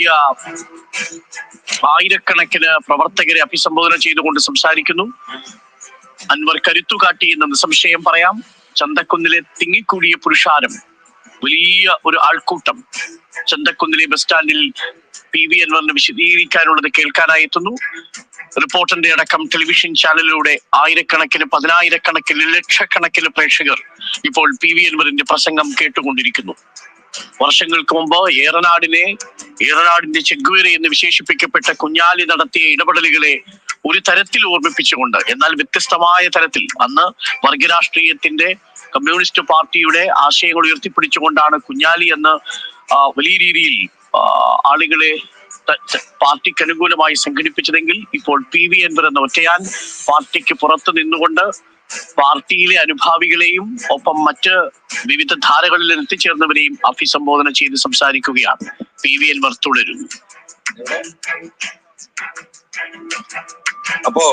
വലിയ ആയിരക്കണക്കിന് പ്രവർത്തകരെ അഭിസംബോധന ചെയ്തുകൊണ്ട് സംസാരിക്കുന്നു. അൻവർ കരുത്തു കാട്ടി എന്ന നിസംശയം പറയാം. ചന്തക്കുന്നിലെ തിങ്ങിക്കൂടിയ പുരുഷാരം വലിയ ഒരു ആൾക്കൂട്ടം ചന്തക്കുന്നിലെ ബസ് സ്റ്റാൻഡിൽ പി വി അൻവറിന് വിശദീകരിക്കാനുള്ളത് കേൾക്കാനായി എത്തുന്നു. റിപ്പോർട്ടറിന്റെ അടക്കം ടെലിവിഷൻ ചാനലിലൂടെ ആയിരക്കണക്കിന് പതിനായിരക്കണക്കിന് ലക്ഷക്കണക്കിന് പ്രേക്ഷകർ ഇപ്പോൾ പി വി അൻവറിന്റെ പ്രസംഗം കേട്ടുകൊണ്ടിരിക്കുന്നു. വർഷങ്ങൾക്ക് മുമ്പ് ഏറനാടിനെ ഏറനാടിന്റെ ചെഗ്വേര എന്ന് വിശേഷിപ്പിക്കപ്പെട്ട കുഞ്ഞാലി നടത്തിയ ഇടപെടലുകളെ ഒരു തരത്തിൽ ഓർമ്മിപ്പിച്ചുകൊണ്ട് എന്നാൽ വ്യത്യസ്തമായ തരത്തിൽ അന്ന് വർഗരാഷ്ട്രീയത്തിന്റെ കമ്മ്യൂണിസ്റ്റ് പാർട്ടിയുടെ ആശയങ്ങൾ ഉയർത്തിപ്പിടിച്ചുകൊണ്ടാണ് കുഞ്ഞാലി എന്ന് വലിയ രീതിയിൽ ആളുകളെ പാർട്ടിക്ക് അനുകൂലമായി സംഘടിപ്പിച്ചതെങ്കിൽ ഇപ്പോൾ പി വി എൻവർ എന്ന ഒറ്റയാൻ പാർട്ടിക്ക് പുറത്ത് നിന്നുകൊണ്ട് പാർട്ടിയിലെ അനുഭാവികളെയും ഒപ്പം മറ്റ് വിവിധ ധാരകളിൽ എത്തിച്ചേർന്നവരെയും അഭിസംബോധന ചെയ്ത് സംസാരിക്കുകയാണ്. പി വി അൻവർ തുടരുന്നു അപ്പോ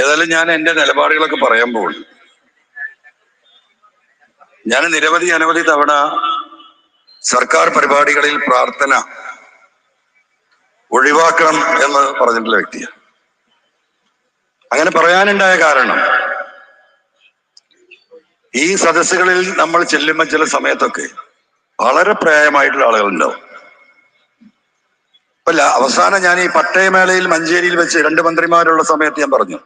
ഏതായാലും ഞാൻ എന്റെ നിലപാടുകളൊക്കെ പറയുമ്പോൾ ഞാൻ നിരവധി അനവധി തവണ സർക്കാർ പരിപാടികളിൽ പ്രാർത്ഥന ഒഴിവാക്കണം എന്ന് പറഞ്ഞിട്ടുള്ള വ്യക്തിയാണ്. അങ്ങനെ പറയാനുണ്ടായ കാരണം ഈ സദസ്സുകളിൽ നമ്മൾ ചെല്ലുമ്പോൾ ചില സമയത്തൊക്കെ വളരെ പ്രായമായിട്ടുള്ള ആളുകളുണ്ടാവും. അല്ല അവസാനം ഞാൻ ഈ പട്ടയമേളയിൽ മഞ്ചേരിയിൽ വെച്ച് രണ്ട് മന്ത്രിമാരുള്ള സമയത്ത് ഞാൻ പറഞ്ഞു.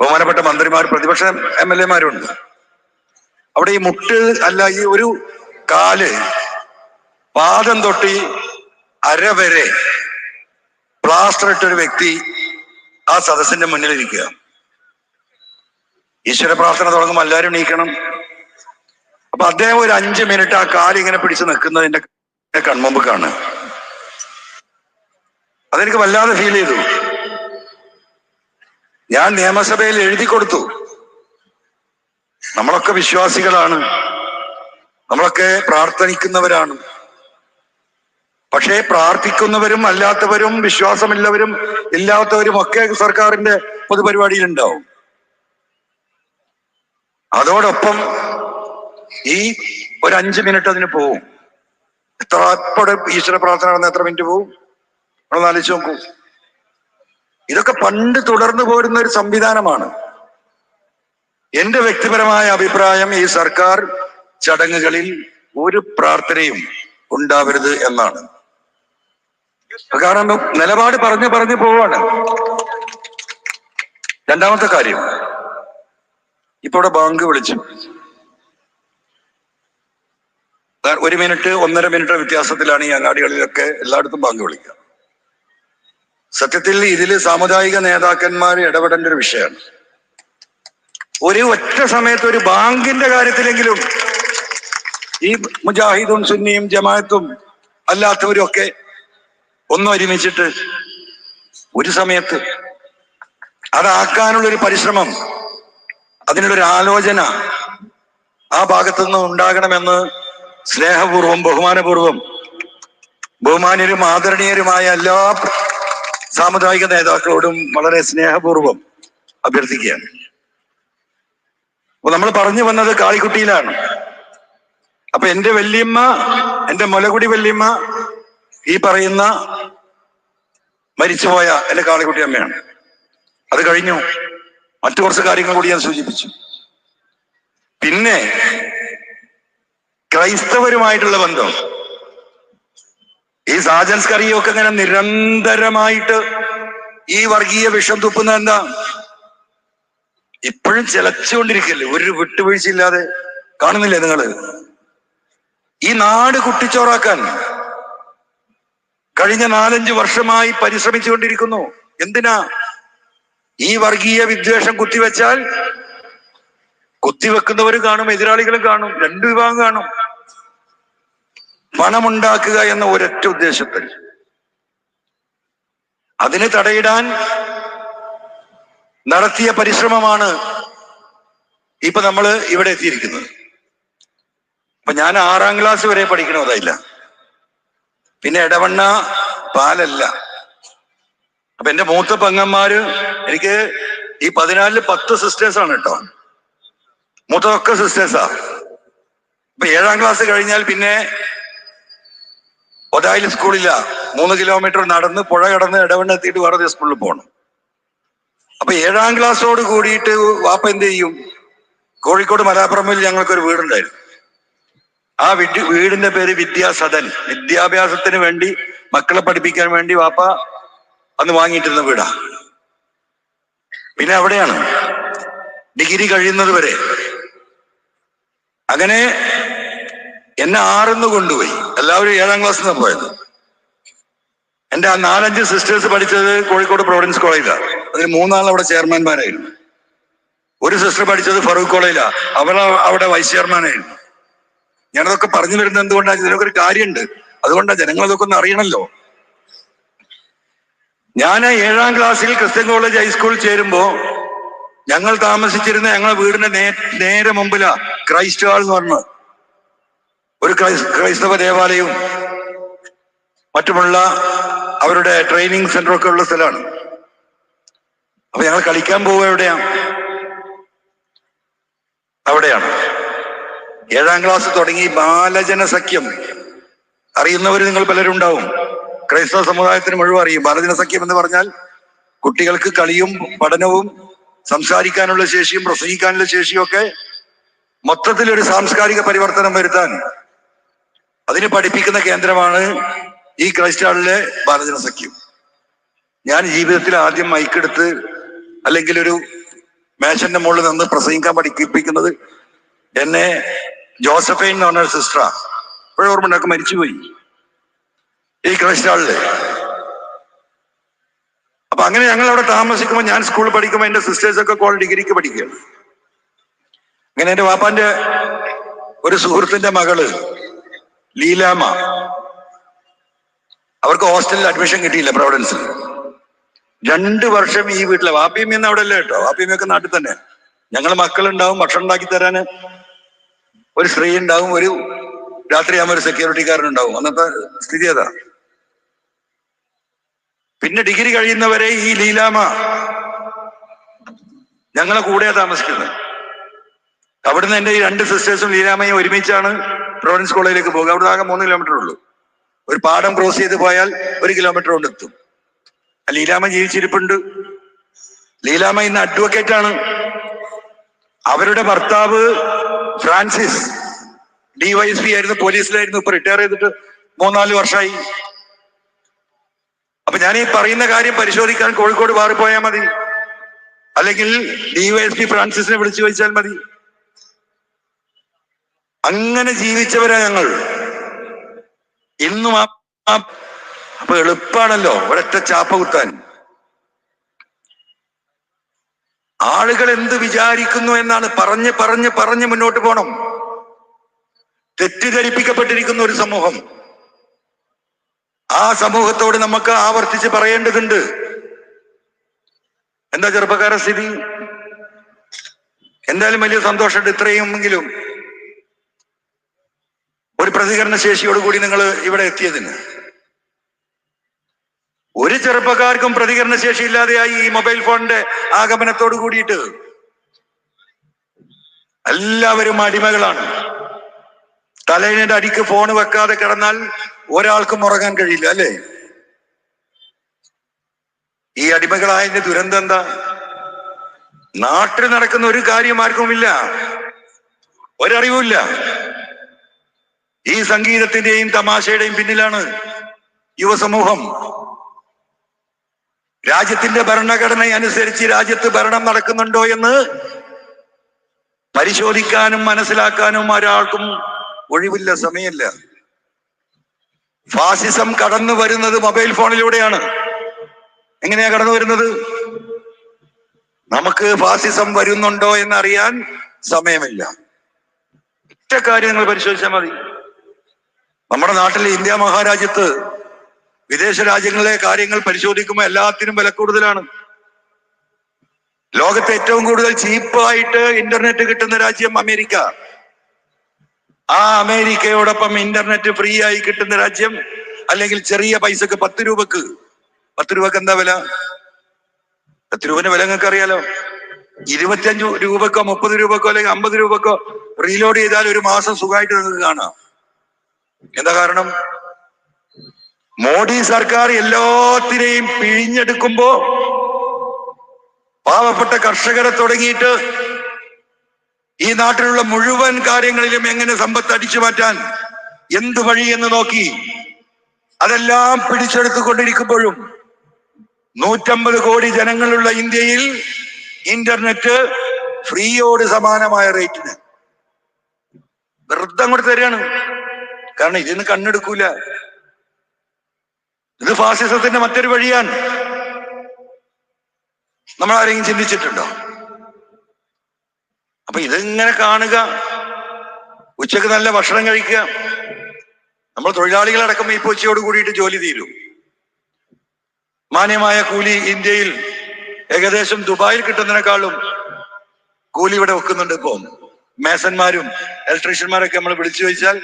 ബഹുമാനപ്പെട്ട മന്ത്രിമാർ പ്രതിപക്ഷ എം എൽ എമാരുണ്ട്. അവിടെ ഈ മുട്ട് അല്ല ഈ ഒരു കാൽ പാദം തൊട്ടി അര വരെ പ്ലാസ്റ്റർ ഇട്ടൊരു വ്യക്തി ആ സദസ്സിന്റെ മുന്നിൽ ഇരിക്കുക. ഈശ്വര പ്രാർത്ഥന തുടങ്ങുമ്പോൾ എല്ലാവരും നീക്കണം അപ്പൊ അദ്ദേഹം ഒരു അഞ്ച് മിനിറ്റ് ആ കാൽ ഇങ്ങനെ പിടിച്ച് നിൽക്കുന്നതിന്റെ കൺമുമ്പ് കാണുക. അതെനിക്ക് വല്ലാതെ ഫീൽ ചെയ്തു. ഞാൻ നിയമസഭയിൽ എഴുതി കൊടുത്തു. നമ്മളൊക്കെ വിശ്വാസികളാണ്. നമ്മളൊക്കെ പ്രാർത്ഥനിക്കുന്നവരാണ് പക്ഷേ പ്രാർത്ഥിക്കുന്നവരും അല്ലാത്തവരും വിശ്വാസമില്ലവരും ഇല്ലാത്തവരും ഒക്കെ സർക്കാരിന്റെ പൊതുപരിപാടിയിൽ ഉണ്ടാവും അതോടൊപ്പം ഈ ഒരു അഞ്ച് മിനിറ്റ് അതിന് പോവും. എത്ര അപ്പോടെ ഈശ്വര പ്രാർത്ഥന നടന്ന എത്ര മിനിറ്റ് പോവും? നമ്മൾ ആലോചിച്ച് നോക്കൂ. ഇതൊക്കെ പണ്ട് തുടർന്നു പോരുന്ന ഒരു സംവിധാനമാണ്. എന്റെ വ്യക്തിപരമായ അഭിപ്രായം ഈ സർക്കാർ ചടങ്ങുകളിൽ ഒരു പ്രാർത്ഥനയും ഉണ്ടാവരുത് എന്നാണ്. കാരണം നിലപാട് പറഞ്ഞു പറഞ്ഞു പോവാണ്. രണ്ടാമത്തെ കാര്യം. ഇപ്പൊ ഇവിടെ ബാങ്ക് വിളിച്ചു. ഒരു മിനിറ്റ് ഒന്നര മിനിറ്റ് വ്യത്യാസത്തിലാണ് ഈ അങ്ങാടികളിലൊക്കെ എല്ലായിടത്തും ബാങ്ക് വിളിക്കുക. സത്യത്തിൽ ഇതിൽ സാമുദായിക നേതാക്കന്മാർ ഇടപെടേണ്ട ഒരു വിഷയമാണ്. ഒരു ഒറ്റ സമയത്ത് ഒരു ബാങ്കിന്റെ കാര്യത്തിലെങ്കിലും ഈ മുജാഹിദും സുന്നിയും ജമാഅത്തും അല്ലാത്തവരും ഒക്കെ ഒന്ന് ഒരുമിച്ചിട്ട് ഒരു സമയത്ത് അതാക്കാനുള്ള ഒരു പരിശ്രമം അതിനുള്ളൊരു ആലോചന ആ ഭാഗത്തു നിന്ന് ഉണ്ടാകണമെന്ന് സ്നേഹപൂർവം ബഹുമാനപൂർവം ബഹുമാന്യരും ആദരണീയരുമായ എല്ലാ സാമുദായിക നേതാക്കളോടും വളരെ സ്നേഹപൂർവം അഭ്യർത്ഥിക്കുകയാണ്. അപ്പൊ നമ്മൾ പറഞ്ഞു വന്നത് കാളിക്കുട്ടിയിലാണ്. അപ്പൊ എന്റെ വല്യമ്മ എന്റെ മുലകുടി വല്യമ്മ ഈ പറയുന്ന മരിച്ചുപോയ എന്റെ കാളിക്കുട്ടി അമ്മയാണ്. അത് കഴിഞ്ഞു. മറ്റു കുറച്ച് കാര്യങ്ങൾ കൂടി ഞാൻ സൂചിപ്പിച്ചു. പിന്നെ ക്രൈസ്തവരുമായിട്ടുള്ള ബന്ധം. ഈ സാജൻസ് കറിയൊക്കെ ഇങ്ങനെ നിരന്തരമായിട്ട് ഈ വർഗീയ വിഷം തുപ്പുന്നത് എന്താ? ഇപ്പോഴും ചിലച്ചുകൊണ്ടിരിക്കല്ലേ ഒരു വിട്ടുവീഴ്ചയില്ലാതെ കാണുന്നില്ലേ നിങ്ങൾ? ഈ നാട് കുട്ടിച്ചോറാക്കാൻ കഴിഞ്ഞ നാലഞ്ച് വർഷമായി പരിശ്രമിച്ചുകൊണ്ടിരിക്കുന്നു. എന്തിനാ? ഈ വർഗീയ വിദ്വേഷം കുത്തിവെച്ചാൽ കുത്തിവെക്കുന്നവരും കാണും എതിരാളികളും കാണും രണ്ടു വിഭാഗം കാണും. പണമുണ്ടാക്കുക എന്ന ഒരൊറ്റ ഉദ്ദേശത്തിൽ. അതിന് തടയിടാൻ നടത്തിയ പരിശ്രമമാണ് ഇപ്പൊ നമ്മൾ ഇവിടെ എത്തിയിരിക്കുന്നത്. അപ്പൊ ഞാൻ ആറാം ക്ലാസ് വരെ പഠിക്കണതായില്ല പിന്നെ ഇടവണ്ണ പാലല്ല. അപ്പൊ എന്റെ മൂത്ത പെങ്ങന്മാര് എനിക്ക് ഈ പതിനാലിൽ പത്ത് സിസ്റ്റേഴ്സ് ആണ് കേട്ടോ മൂത്തതൊക്കെ സിസ്റ്റേഴ്സാ അപ്പൊ ഏഴാം ക്ലാസ് കഴിഞ്ഞാൽ പിന്നെ ഒതായിൽ സ്കൂളില്ല മൂന്ന് കിലോമീറ്റർ നടന്ന് പുഴ കടന്ന് ഇടവണ്ണ എത്തിയിട്ട് വേറെ സ്കൂളിൽ പോകണം അപ്പൊ ഏഴാം ക്ലാസ്സോട് കൂടിയിട്ട് വാപ്പ എന്ത് ചെയ്യും? കോഴിക്കോട് മലാപ്പുറമിൽ ഞങ്ങൾക്കൊരു വീടുണ്ടായിരുന്നു. ആ വിദ്യ വീടിന്റെ പേര് വിദ്യാസദൻ. വിദ്യാഭ്യാസത്തിന് വേണ്ടി മക്കളെ പഠിപ്പിക്കാൻ വേണ്ടി വാപ്പ അന്ന് വാങ്ങിയിട്ടിരുന്ന വീടാ. പിന്നെ അവിടെയാണ്. ഡിഗ്രി കഴിയുന്നത് വരെ. അങ്ങനെ എന്നെ ആറിന്ന് കൊണ്ടുപോയി. എല്ലാവരും ഏഴാം ക്ലാസ് നിന്നാണ് പോയത്. എന്റെ ആ നാലഞ്ച് സിസ്റ്റേഴ്സ് പഠിച്ചത് കോഴിക്കോട് പ്രൊവിഡൻസ് കോളേജിലാണ് അതിന് മൂന്നാൾ അവിടെ ചെയർമാൻമാരായിരുന്നു ഒരു സിസ്റ്റർ പഠിച്ചത് ഫറൂഖ് കോളേജിലാണ് അവർ അവിടെ വൈസ് ചെയർമാനായിരുന്നു ഞാനതൊക്കെ പറഞ്ഞു വരുന്നത് എന്തുകൊണ്ടാണ് ഇതിനൊക്കെ ഒരു കാര്യമുണ്ട്. അതുകൊണ്ടാണ് ജനങ്ങൾ അതൊക്കെ ഒന്ന് അറിയണല്ലോ. ഞാൻ ഏഴാം ക്ലാസ്സിൽ ക്രിസ്ത്യൻ കോളേജ് ഹൈസ്കൂളിൽ ചേരുമ്പോ ഞങ്ങൾ താമസിച്ചിരുന്ന ഞങ്ങളെ വീടിന്റെ നേരെ മുമ്പിലാ ക്രൈസ്റ്റ് ഹാൾ എന്ന് പറഞ്ഞത്. ഒരു ക്രൈസ് ക്രൈസ്തവ ദേവാലയവും മറ്റുമുള്ള അവരുടെ ട്രെയിനിങ് സെന്റർ ഒക്കെ ഉള്ള സ്ഥലമാണ്. അപ്പൊ ഞങ്ങൾ കളിക്കാൻ പോവുക എവിടെയാണ് അവിടെയാണ്. ഏഴാം ക്ലാസ് തുടങ്ങി ബാലജന സഖ്യം. അറിയുന്നവർ നിങ്ങൾ പലരും ഉണ്ടാവും ക്രൈസ്തവ സമുദായത്തിന് മുഴുവൻ അറിയും. ബാലജന സഖ്യം എന്ന് പറഞ്ഞാൽ കുട്ടികൾക്ക് കളിയും പഠനവും സംസാരിക്കാനുള്ള ശേഷിയും പ്രസംഗിക്കാനുള്ള ശേഷിയും ഒക്കെ മൊത്തത്തിൽ ഒരു സാംസ്കാരിക പരിവർത്തനം വരുത്താൻ അതിന് പഠിപ്പിക്കുന്ന കേന്ദ്രമാണ് ഈ ക്രൈസ്റ്റാളിലെ ബാലജന സഖ്യം. ഞാൻ ജീവിതത്തിൽ ആദ്യം മൈക്കെടുത്ത് അല്ലെങ്കിൽ ഒരു മേശന്റെ മുകളിൽ നിന്ന് പ്രസംഗിക്കാൻ പഠിപ്പിക്കുന്നത് എന്നെ ജോസഫൈൻ എന്ന് പറഞ്ഞ സിസ്റ്ററാ. ഇപ്പോഴും ഓർമ്മ ഉണ്ടാക്കി മരിച്ചുപോയി. ഈ ക്രൈസ്റ്റാളിൽ അപ്പൊ അങ്ങനെ ഞങ്ങൾ അവിടെ താമസിക്കുമ്പോൾ ഞാൻ സ്കൂളിൽ പഠിക്കുമ്പോൾ എന്റെ സിസ്റ്റേഴ്സ് ഒക്കെ കോൾ ഡിഗ്രിക്ക് പഠിക്കുകയാണ്. അങ്ങനെ എന്റെ വാപ്പാന്റെ ഒരു സുഹൃത്തിന്റെ മകൾ ലീലാമ അവർക്ക് ഹോസ്റ്റലിൽ അഡ്മിഷൻ കിട്ടിയില്ല പ്രൊവിഡൻസിൽ. രണ്ട് വർഷം ഈ വീട്ടിലെ വാപ്പിയമ്മ അവിടെ അല്ലേ കേട്ടോ? വാപ്പിയമ്മയൊക്കെ നാട്ടിൽ തന്നെ. ഞങ്ങൾ മക്കളുണ്ടാവും ഭക്ഷണം ഉണ്ടാക്കി തരാന് ഒരു സ്ത്രീ ഉണ്ടാവും ഒരു രാത്രിയാകുമ്പോൾ ഒരു സെക്യൂരിറ്റിക്കാരൻ ഉണ്ടാവും അന്നത്തെ സ്ഥിതി അതാ. പിന്നെ ഡിഗ്രി കഴിയുന്നവരെ ഈ ലീലാമ ഞങ്ങളെ കൂടെ താമസിക്കുന്നത്. അവിടുന്ന് എന്റെ ഈ രണ്ട് സിസ്റ്റേഴ്സും ലീലാമയും ഒരുമിച്ചാണ് പ്രൊവിഡൻസ് കോളേജിലേക്ക് പോകുക. അവിടെ ആകെ മൂന്ന് കിലോമീറ്റർ ഉള്ളൂ. ഒരു പാടം ക്രോസ് ചെയ്ത് പോയാൽ ഒരു കിലോമീറ്റർ കൊണ്ട് എത്തും. ലീലാമ ജീവിച്ചിരിപ്പുണ്ട്. ലീലാമ ഇന്ന് അഡ്വക്കേറ്റ് ആണ്. അവരുടെ ഭർത്താവ് ഫ്രാൻസിസ് ഡിവൈഎസ്പി ആയിരുന്നു പോലീസിലായിരുന്നു ഇപ്പൊ റിട്ടയർ ചെയ്തിട്ട് മൂന്നാൽ വർഷമായി അപ്പൊ ഞാൻ ഈ പറയുന്ന കാര്യം പരിശോധിക്കാൻ കോഴിക്കോട് മാറി പോയാൽ മതി. അല്ലെങ്കിൽ ഡിവൈഎസ്പി ഫ്രാൻസിസിനെ വിളിച്ചു ചോദിച്ചാൽ മതി. അങ്ങനെ ജീവിച്ചവരാ ഞങ്ങൾ. ഇന്നും ആ- അപ്പൊ എളുപ്പാണല്ലോ ഒരൊറ്റ ചാപ്പ കുത്താൻ. ആളുകൾ എന്ത് വിചാരിക്കുന്നു എന്നാണ് പറഞ്ഞ് പറഞ്ഞ് പറഞ്ഞ് മുന്നോട്ട് പോണം. തെറ്റിദ്ധരിപ്പിക്കപ്പെട്ടിരിക്കുന്ന ഒരു സമൂഹം. ആ സമൂഹത്തോട് നമുക്ക് ആവർത്തിച്ച് പറയേണ്ടതുണ്ട്. എന്താ ചെറുപ്പക്കാര സ്ഥിതി? എന്തായാലും വലിയ സന്തോഷമുണ്ട് ഇത്രയുമെങ്കിലും. ഒരു പ്രതികരണ ശേഷിയോടുകൂടി നിങ്ങൾ ഇവിടെ എത്തിയതിന്. ഒരു ചെറുപ്പക്കാർക്കും പ്രതികരണ ശേഷി ഇല്ലാതെയായി ഈ മൊബൈൽ ഫോണിന്റെ ആഗമനത്തോട് കൂടിയിട്ട് എല്ലാവരും അടിമകളാണ്. തലേനയുടെ അടിക്ക് ഫോൺ വെക്കാതെ കിടന്നാൽ ഒരാൾക്കും ഉറങ്ങാൻ കഴിയില്ല അല്ലേ? ഈ അടിമകളായതിന്റെ ദുരന്തം എന്താ? നാട്ടിൽ നടക്കുന്ന ഒരു കാര്യം ആർക്കുമില്ല. ഒരറിവുമില്ല. ഈ സംഗീതത്തിന്റെയും തമാശയുടെയും പിന്നിലാണ് യുവസമൂഹം. രാജ്യത്തിന്റെ ഭരണഘടന അനുസരിച്ച് രാജ്യത്ത് ഭരണം നടക്കുന്നുണ്ടോ എന്ന് പരിശോധിക്കാനും മനസ്സിലാക്കാനും ഒരാൾക്കും ഒഴിവില്ല സമയമില്ല. ഫാസിസം കടന്നു വരുന്നത് മൊബൈൽ ഫോണിലൂടെയാണ്. എങ്ങനെയാ കടന്നു വരുന്നത്? നമുക്ക് ഫാസിസം വരുന്നുണ്ടോ എന്നറിയാൻ സമയമില്ല. ഒറ്റ കാര്യങ്ങൾ പരിശോധിച്ചാൽ മതി. നമ്മുടെ നാട്ടിലെ ഇന്ത്യ മഹാരാജ്യത്ത് വിദേശ രാജ്യങ്ങളിലെ കാര്യങ്ങൾ പരിശോധിക്കുമ്പോൾ എല്ലാത്തിനും വില കൂടുതലാണ്. ലോകത്തെ ഏറ്റവും കൂടുതൽ ചീപ്പായിട്ട് ഇന്റർനെറ്റ് കിട്ടുന്ന രാജ്യം അമേരിക്ക. ആ അമേരിക്കയോടൊപ്പം ഇന്റർനെറ്റ് ഫ്രീ ആയി കിട്ടുന്ന രാജ്യം അല്ലെങ്കിൽ ചെറിയ പൈസക്ക് പത്ത് രൂപക്ക്. പത്ത് രൂപക്ക് എന്താ വില? പത്ത് രൂപന്റെ വില നിങ്ങൾക്ക് അറിയാലോ? ഇരുപത്തിയഞ്ച് രൂപക്കോ മുപ്പത് രൂപക്കോ അല്ലെങ്കിൽ അമ്പത് രൂപക്കോ റീലോഡ് ചെയ്താൽ ഒരു മാസം സുഖമായിട്ട് നിങ്ങൾക്ക് കാണാം. എന്താ കാരണം? മോഡി സർക്കാർ എല്ലാത്തിനെയും പിഴിഞ്ഞെടുക്കുമ്പോ പാവപ്പെട്ട കർഷകരെ തുടങ്ങിയിട്ട് ഈ നാട്ടിലുള്ള മുഴുവൻ കാര്യങ്ങളിലും എങ്ങനെ സമ്പത്ത് അടിച്ചു മാറ്റാൻ എന്ത് വഴി എന്ന് നോക്കി അതെല്ലാം പിടിച്ചെടുത്തുകൊണ്ടിരിക്കുമ്പോഴും നൂറ്റമ്പത് കോടി ജനങ്ങളുള്ള ഇന്ത്യയിൽ ഇന്റർനെറ്റ് ഫ്രീയോട് സമാനമായ റേറ്റിന്. വെറുതെ അങ്ങോട്ട് തരികയാണ്. കാരണം ഇതിന് കണ്ണെടുക്കൂല. ഇത് ഫാസിസത്തിന്റെ മറ്റൊരു വഴിയാണ്. നമ്മൾ ആരെങ്കിലും ചിന്തിച്ചിട്ടുണ്ടോ? അപ്പൊ ഇതിങ്ങനെ കാണുക. ഉച്ചയ്ക്ക് നല്ല ഭക്ഷണം കഴിക്കുക. നമ്മൾ തൊഴിലാളികളടക്കം ഈ ഉച്ചയോട് കൂടിയിട്ട് ജോലി തീരും. മാന്യമായ കൂലി ഇന്ത്യയിൽ ഏകദേശം ദുബായിൽ കിട്ടുന്നതിനേക്കാളും കൂലി ഇവിടെ വെക്കുന്നുണ്ട് ഇപ്പോ. മേസന്മാരും ഇലക്ട്രീഷ്യന്മാരൊക്കെ നമ്മൾ വിളിച്ചു ചോദിച്ചാൽ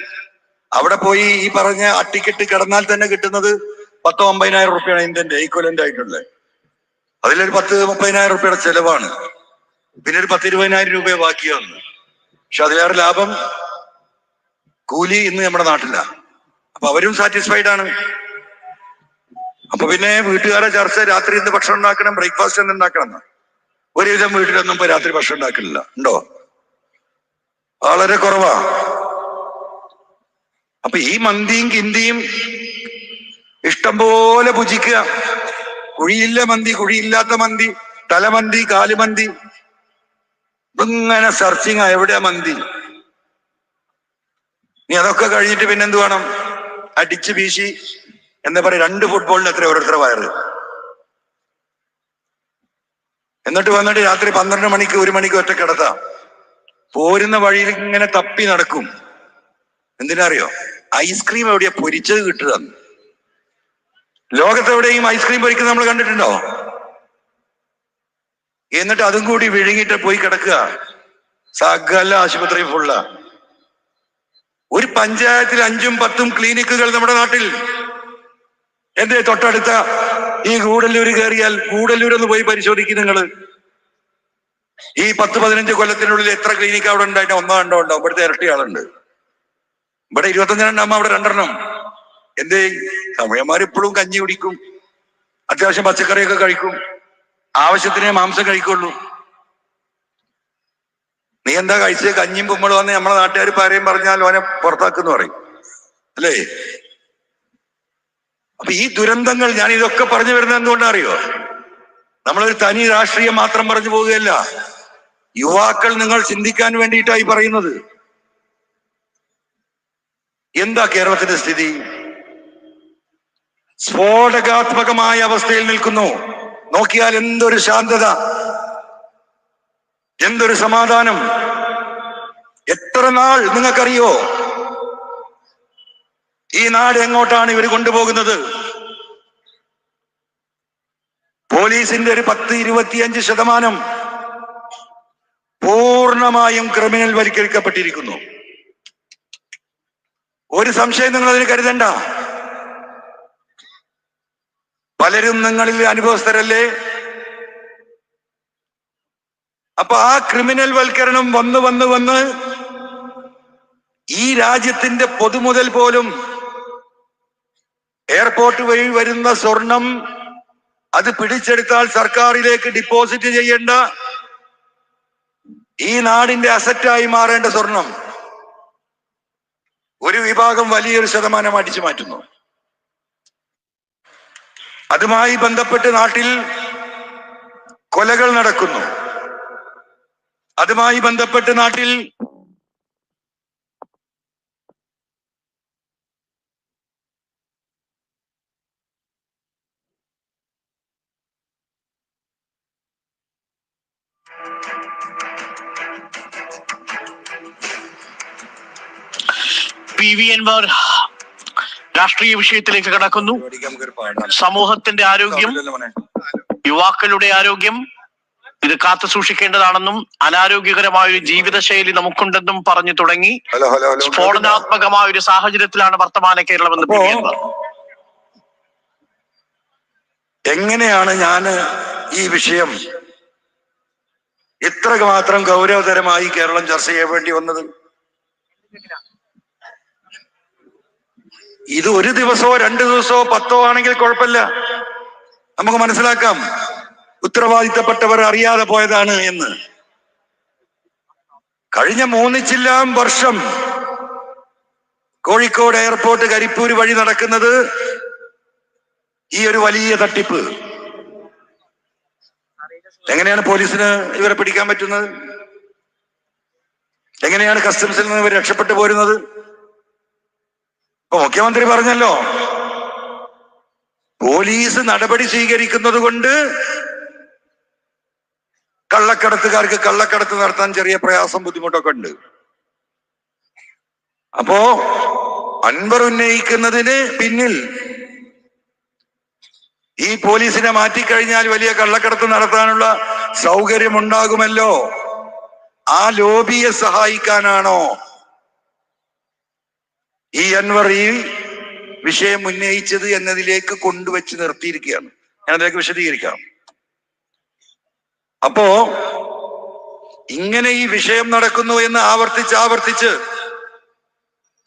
അവിടെ പോയി ഈ പറഞ്ഞ അട്ടിക്കെട്ട് കിടന്നാൽ തന്നെ കിട്ടുന്നത് പത്തോ അമ്പതിനായിരം റുപ്യാണ് ഇന്ത്യന്റെ ഈക്വലന്റ് ആയിട്ടുള്ളത്. അതിലൊരു പത്ത് മുപ്പതിനായിരം റുപ്യയുടെ ചെലവാണ്. പിന്നെ ഒരു പത്ത് ഇരുപതിനായിരം രൂപ ബാക്കിയാണ്. പക്ഷെ അതിലേറെ ലാഭം കൂലി ഇന്ന് നമ്മുടെ നാട്ടില. അപ്പൊ അവരും സാറ്റിസ്ഫൈഡ് ആണ്. അപ്പൊ പിന്നെ വീട്ടുകാരെ ചർച്ച രാത്രി എന്ത് ഭക്ഷണം ഉണ്ടാക്കണം ബ്രേക്ക്ഫാസ്റ്റ് എന്ത് ഉണ്ടാക്കണം. ഒരുവിധം വീട്ടിലൊന്നും ഇപ്പൊ രാത്രി ഭക്ഷണം ഉണ്ടാക്കില്ല ഉണ്ടോ? വളരെ കുറവാ. അപ്പൊ ഈ മന്തിയും കിന്തിയും ഇഷ്ടം പോലെ ഭുജിക്കുക. കുഴിയില്ല മന്തി കുഴിയില്ലാത്ത മന്തി തലമന്തി കാലുമന്തി. ഇങ്ങനെ സെർച്ചിങ് എവിടെ മന്തി? നീ അതൊക്കെ കഴിഞ്ഞിട്ട് പിന്നെ എന്ത് വേണം? അടിച്ചു വീശി എന്താ പറയാ രണ്ട് ഫുട്ബോളിന് എത്ര ഓരോരുത്തർ വയറ്. എന്നിട്ട് വന്നിട്ട് രാത്രി പന്ത്രണ്ട് മണിക്ക് ഒരു മണിക്ക് ഒറ്റ കിടത്താം. പോരുന്ന വഴിയിൽ ഇങ്ങനെ തപ്പി നടക്കും. എന്തിനറിയോ ഐസ്ക്രീം എവിടെയാ പൊരിച്ചത് കിട്ടുക ലോകത്തെവിടെയും ഐസ്ക്രീം പൊരിക്കുന്നത് നമ്മൾ കണ്ടിട്ടുണ്ടോ? എന്നിട്ട് അതും കൂടി വിഴുങ്ങിട്ട് പോയി കിടക്കുക. സകല ആശുപത്രി ഫുള്ള ഒരു പഞ്ചായത്തിൽ അഞ്ചും പത്തും ക്ലിനിക്കുകൾ നമ്മുടെ നാട്ടിൽ. എന്തേ തൊട്ടടുത്ത ഈ ഗൂഡല്ലൂർ കയറിയാൽ ഗൂഡല്ലൂരൊന്ന് പോയി പരിശോധിക്കും നിങ്ങൾ. ഈ പത്ത് പതിനഞ്ച് കൊല്ലത്തിനുള്ളിൽ എത്ര ക്ലിനിക്ക് അവിടെ ഉണ്ടായിട്ട് ഒന്നോ രണ്ടോ ഉണ്ടോ ഇവിടുത്തെ ഇരട്ടി ആളുണ്ട്. ഇവിടെ ഇരുപത്തഞ്ചെണ്ണം അവിടെ രണ്ടെണ്ണം. എന്തേ? തമിഴന്മാർ ഇപ്പോഴും കഞ്ഞി കുടിക്കും. അത്യാവശ്യം പച്ചക്കറിയൊക്കെ കഴിക്കും. ആവശ്യത്തിന് മാംസം കഴിക്കുള്ളൂ. നീ എന്താ കഴിച്ചത് കഞ്ഞിയും കുമ്മളും വന്ന് നമ്മളെ നാട്ടുകാർ പാരയും പറഞ്ഞാൽ ഓനെ പുറത്താക്കുന്നു പറയും. അല്ലേ? അപ്പൊ ഈ ദുരന്തങ്ങൾ ഞാൻ ഇതൊക്കെ പറഞ്ഞു വരുന്നത് എന്തുകൊണ്ടാ അറിയോ? നമ്മളൊരു തനി രാഷ്ട്രീയം മാത്രം പറഞ്ഞു പോവുകയല്ല. യുവാക്കൾ നിങ്ങൾ ചിന്തിക്കാൻ വേണ്ടിയിട്ടായി പറയുന്നത്. എന്താ കേരളത്തിന്റെ സ്ഥിതി? സ്ഫോടകാത്മകമായ അവസ്ഥയിൽ നിൽക്കുന്നു. നോക്കിയാൽ എന്തൊരു ശാന്തത എന്തൊരു സമാധാനം. എത്ര നാൾ നിങ്ങൾക്കറിയോ? ഈ നാട് എങ്ങോട്ടാണ് ഇവർ കൊണ്ടുപോകുന്നത്? പോലീസിന്റെ ഒരു പത്ത് ഇരുപത്തിയഞ്ച് ശതമാനം പൂർണമായും ക്രിമിനൽ വൽക്കരിക്കപ്പെട്ടിരിക്കുന്നു. ഒരു സംശയം നിങ്ങൾ അതിന് കരുതണ്ട. പലരും നിങ്ങളിൽ അനുഭവസ്ഥരല്ലേ? അപ്പൊ ആ ക്രിമിനൽ വൽക്കരണം വന്ന് വന്ന് വന്ന് ഈ രാജ്യത്തിന്റെ പൊതുമുതൽ പോലും എയർപോർട്ട് വഴി വരുന്ന സ്വർണം അത് പിടിച്ചെടുത്താൽ സർക്കാരിലേക്ക് ഡിപ്പോസിറ്റ് ചെയ്യേണ്ട ഈ നാടിന്റെ അസറ്റായി മാറേണ്ട സ്വർണം ഒരു വിഭാഗം വലിയൊരു ശതമാനം അടിച്ചു മാറ്റുന്നു. അതുമായി ബന്ധപ്പെട്ട് നാട്ടിൽ കൊലകൾ നടക്കുന്നു. അതുമായി ബന്ധപ്പെട്ട് നാട്ടിൽ പി വി അൻവർ രാഷ്ട്രീയ വിഷയത്തിലേക്ക് കടക്കുന്നു. സമൂഹത്തിന്റെ ആരോഗ്യം യുവാക്കളുടെ ആരോഗ്യം ഇത് കാത്തു സൂക്ഷിക്കേണ്ടതാണെന്നും അനാരോഗ്യകരമായ ഒരു ജീവിതശൈലി നമുക്കുണ്ടെന്നും പറഞ്ഞു തുടങ്ങി. സ്ഫോടനാത്മകമായ ഒരു സാഹചര്യത്തിലാണ് വർത്തമാന കേരളം എന്ന് പറയുന്നത് എങ്ങനെയാണ് ഞാൻ ഈ വിഷയം ഇത്ര മാത്രം ഗൗരവതരമായി കേരളം ചർച്ച ചെയ്യേണ്ടി വന്നത്? ഇത് ഒരു ദിവസമോ രണ്ട് ദിവസമോ പത്തോ ആണെങ്കിൽ കുഴപ്പമില്ല. നമുക്ക് മനസ്സിലാക്കാം. ഉത്തരവാദിത്തപ്പെട്ടവർ അറിയാതെ പോയതാണ് എന്ന്. കഴിഞ്ഞ മൂന്നിച്ചില്ലാം വർഷം കോഴിക്കോട് എയർപോർട്ട് കരിപ്പൂര് വഴി നടക്കുന്നത് ഈ ഒരു വലിയ തട്ടിപ്പ്. എങ്ങനെയാണ് പോലീസിന് ഇവരെ പിടിക്കാൻ പറ്റുന്നത്? എങ്ങനെയാണ് കസ്റ്റംസിൽ നിന്ന് ഇവർ രക്ഷപ്പെട്ടു പോരുന്നത്? മുഖ്യമന്ത്രി പറഞ്ഞല്ലോ പോലീസ് നടപടി സ്വീകരിക്കുന്നത് കൊണ്ട് കള്ളക്കടത്തുകാർക്ക് കള്ളക്കടത്ത് നടത്താൻ ചെറിയ പ്രയാസം ബുദ്ധിമുട്ടൊക്കെ ഉണ്ട്. അപ്പോ അൻവർ ഉന്നയിക്കുന്നതിന് പിന്നിൽ ഈ പോലീസിനെ മാറ്റിക്കഴിഞ്ഞാൽ വലിയ കള്ളക്കടത്ത് നടത്താനുള്ള സൗകര്യം ഉണ്ടാകുമല്ലോ ആ ലോബിയെ സഹായിക്കാനാണോ ഈ അൻവർ ഈ വിഷയം ഉന്നയിച്ചത് എന്നതിലേക്ക് കൊണ്ടുവച്ച് നിർത്തിയിരിക്കുകയാണ്. ഞാൻ അതിലേക്ക് വിശദീകരിക്കാം. അപ്പോ ഇങ്ങനെ ഈ വിഷയം നടക്കുന്നു എന്ന് ആവർത്തിച്ച് ആവർത്തിച്ച്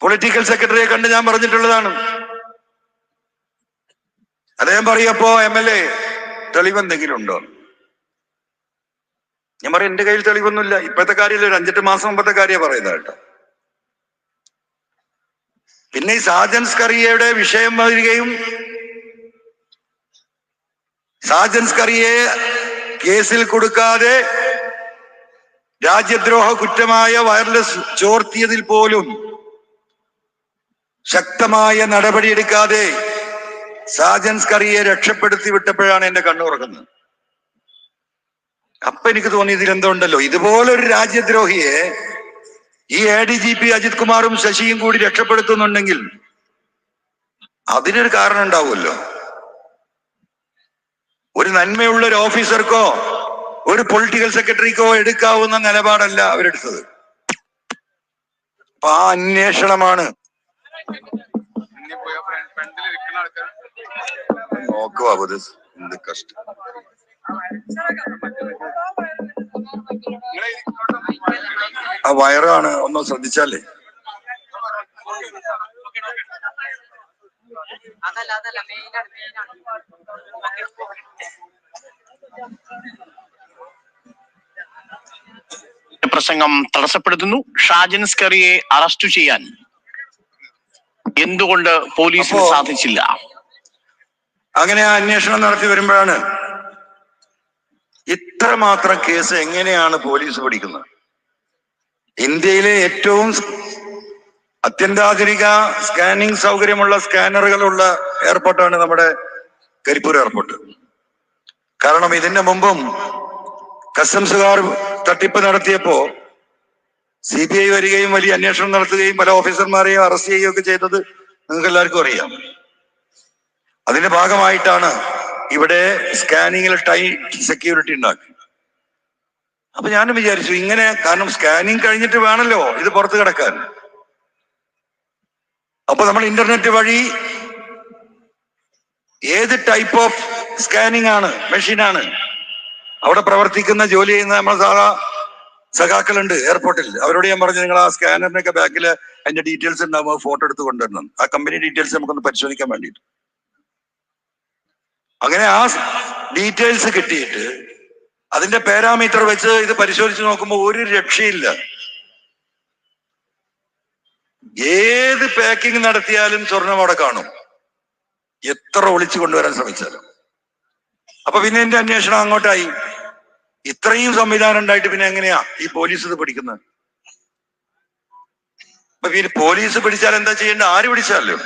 പൊളിറ്റിക്കൽ സെക്രട്ടറിയെ കണ്ട് ഞാൻ പറഞ്ഞിട്ടുള്ളതാണ്. അദ്ദേഹം പറയപ്പോ എം എൽ എ തെളിവെന്തെങ്കിലും ഉണ്ടോ? ഞാൻ പറയും എന്റെ കയ്യിൽ തെളിവൊന്നുമില്ല. ഇപ്പോഴത്തെ കാര്യമില്ല ഒരു അഞ്ചെട്ട് മാസം മുമ്പത്തെ കാര്യമാണ് പറയുന്നത് കേട്ടോ. പിന്നെ ഈ സാജൻസ് കറിയയുടെ വിഷയം വരികയും സാജൻസ് കറിയെ കേസിൽ കൊടുക്കാതെ രാജ്യദ്രോഹ കുറ്റമായ വയർലെസ് ചോർത്തിയതിൽ പോലും ശക്തമായ നടപടിയെടുക്കാതെ സാജൻസ് കറിയെ രക്ഷപ്പെടുത്തി വിട്ടപ്പോഴാണ് എന്റെ കണ്ണുറക്കുന്നത്. അപ്പൊ എനിക്ക് തോന്നി ഇതിലെന്തോണ്ടല്ലോ ഇതുപോലൊരു രാജ്യദ്രോഹിയെ ഈ A D G P Ajith കുമാറും ശശിയും കൂടി രക്ഷപ്പെടുത്തുന്നുണ്ടെങ്കിൽ അതിനൊരു കാരണം ഉണ്ടാവുമല്ലോ. ഒരു നന്മയുള്ള ഒരു ഓഫീസർക്കോ ഒരു പൊളിറ്റിക്കൽ സെക്രട്ടറിക്കോ എടുക്കാവുന്ന നിലപാടല്ല അവരെടുത്തത്. അപ്പൊ ആ അന്വേഷണമാണ്. നോക്കുക എന്ത് കഷ്ടം. ആ വയറാണ് ഒന്ന് ശ്രദ്ധിച്ചാലേ. അതല്ല അതല്ല മെയിനാണ് മെയിനാണ് പ്രസംഗം തടസ്സപ്പെടുത്തുന്നു. ഷാജൻ സ്കറിയെ അറസ്റ്റ് ചെയ്യാൻ. എന്തുകൊണ്ട് പോലീസിന് സാധിച്ചില്ല? അങ്ങനെ അന്വേഷണം നടത്തി വരുമ്പോഴാണ് ഇത്രമാത്രം കേസ് എങ്ങനെയാണ് പോലീസ് പിടിക്കുന്നത്? ഇന്ത്യയിലെ ഏറ്റവും അത്യന്താധുനിക സ്കാനിങ് സൗകര്യമുള്ള സ്കാനറുകളുള്ള എയർപോർട്ടാണ് നമ്മുടെ കരിപ്പൂർ എയർപോർട്ട്. കാരണം ഇതിന്റെ മുമ്പും കസ്റ്റംസുകാർ തട്ടിപ്പ് നടത്തിയപ്പോ സി ബി ഐ വരികയും വലിയ അന്വേഷണം നടത്തുകയും പല ഓഫീസർമാരെയും അറസ്റ്റ് ചെയ്യുകയും ഒക്കെ ചെയ്തത് നിങ്ങൾക്ക് എല്ലാവർക്കും അറിയാം. അതിന്റെ ഭാഗമായിട്ടാണ് ഇവിടെ സ്കാനിങ്ങിൽ ടൈ സെക്യൂരിറ്റി ഉണ്ടാക്കി. അപ്പൊ ഞാനും വിചാരിച്ചു ഇങ്ങനെ കാരണം സ്കാനിങ് കഴിഞ്ഞിട്ട് വേണല്ലോ ഇത് പുറത്ത് കിടക്കാൻ. അപ്പൊ നമ്മൾ ഇന്റർനെറ്റ് വഴി ഏത് ടൈപ്പ് ഓഫ് സ്കാനിങ് ആണ് മെഷീനാണ് അവിടെ പ്രവർത്തിക്കുന്ന ജോലി ചെയ്യുന്ന നമ്മൾ സാധാ സഖാക്കളുണ്ട് എയർപോർട്ടിൽ അവരോട് ഞാൻ പറഞ്ഞു നിങ്ങൾ ആ സ്കാനറിനൊക്കെ ബാക്കിൽ അതിന്റെ ഡീറ്റെയിൽസ് ഉണ്ടാകുമ്പോൾ ഫോട്ടോ എടുത്ത് കൊണ്ടുവരണം. ആ കമ്പനി ഡീറ്റെയിൽസ് നമുക്കൊന്ന് പരിശോധിക്കാൻ വേണ്ടിയിട്ട്. അങ്ങനെ ആ ഡീറ്റെയിൽസ് കിട്ടിയിട്ട് അതിന്റെ പാരാമീറ്റർ വെച്ച് ഇത് പരിശോധിച്ച് നോക്കുമ്പോൾ ഒരു രക്ഷയില്ല. ഏത് പാക്കിംഗ് നടത്തിയാലും സ്വർണം അവിടെ കാണും. എത്ര ഒളിച്ചു കൊണ്ടുവരാൻ ശ്രമിച്ചാലും. അപ്പൊ പിന്നെ എന്റെ അന്വേഷണം അങ്ങോട്ടായി. ഇത്രയും സംവിധാനം ഉണ്ടായിട്ട് പിന്നെ എങ്ങനെയാ ഈ പോലീസ് ഇത് പിടിക്കുന്നത്? അപ്പൊ പിന്നെ പോലീസ് പിടിച്ചാൽ എന്താ ചെയ്യേണ്ടത്? ആര് പിടിച്ചാലോ.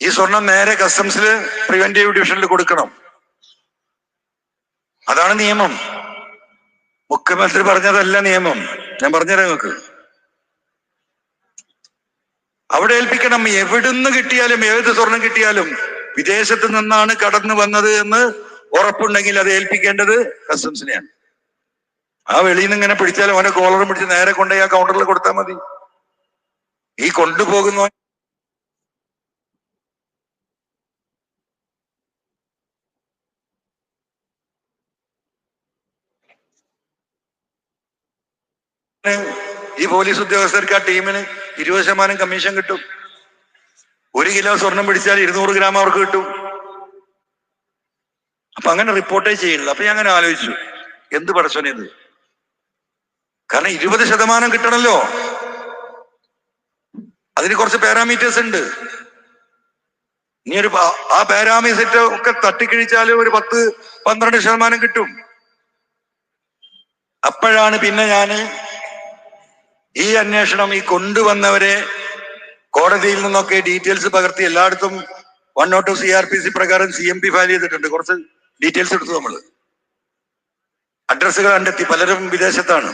ഈ സ്വർണം നേരെ കസ്റ്റംസിൽ പ്രിവെന്റീവ് ഡിവിഷനിൽ കൊടുക്കണം. അതാണ് നിയമം. മുഖ്യമന്ത്രി പറഞ്ഞതല്ല നിയമം. ഞാൻ പറഞ്ഞുതരാം നിങ്ങൾക്ക്. അവിടെ ഏൽപ്പിക്കണം എവിടുന്ന് കിട്ടിയാലും ഏത് സ്വർണം കിട്ടിയാലും വിദേശത്ത് നിന്നാണ് കടന്നു വന്നത് എന്ന് ഉറപ്പുണ്ടെങ്കിൽ അത് ഏൽപ്പിക്കേണ്ടത് കസ്റ്റംസിനെയാണ് ആ വെളിയിൽ നിന്ന് ഇങ്ങനെ പിടിച്ചാലും അവനെ കോളറും പിടിച്ച് നേരെ കൊണ്ടുപോയി ആ കൗണ്ടറിൽ കൊടുത്താൽ മതി. ഈ കൊണ്ടുപോകുന്ന ഈ പോലീസ് ഉദ്യോഗസ്ഥർക്ക് ആ ടീമിന് ഇരുപത് ശതമാനം കമ്മീഷൻ കിട്ടും. ഒരു കിലോ സ്വർണം പിടിച്ചാൽ ഇരുന്നൂറ് ഗ്രാം അവർക്ക് കിട്ടും. അപ്പൊ അങ്ങനെ റിപ്പോർട്ടേ ചെയ്യുന്നില്ല അപ്പൊ ഞാൻ അങ്ങനെ ആലോചിച്ചു. എന്ത് പടച്ചോനെ ഇത്? കാരണം ഇരുപത് ശതമാനം കിട്ടണല്ലോ. അതിന് കുറച്ച് പാരാമീറ്റേഴ്സ് ഉണ്ട്. ഇനി ഒരു ആ പാരാമീറ്റർ ഒക്കെ തട്ടിക്കിഴിച്ചാൽ ഒരു പത്ത് പന്ത്രണ്ട് ശതമാനം കിട്ടും. അപ്പോഴാണ് പിന്നെ ഞാൻ ഈ അന്വേഷണം ഈ കൊണ്ടുവന്നവരെ കോടതിയിൽ നിന്നൊക്കെ ഡീറ്റെയിൽസ് പകർത്തി എല്ലായിടത്തും one nought two C R P C പ്രകാരം സി എം പി ഫയൽ ചെയ്തിട്ടുണ്ട്. കുറച്ച് ഡീറ്റെയിൽസ് എടുത്തു നമ്മൾ അഡ്രസ്സുകൾ കണ്ടെത്തി. പലരും വിദേശത്താണ്.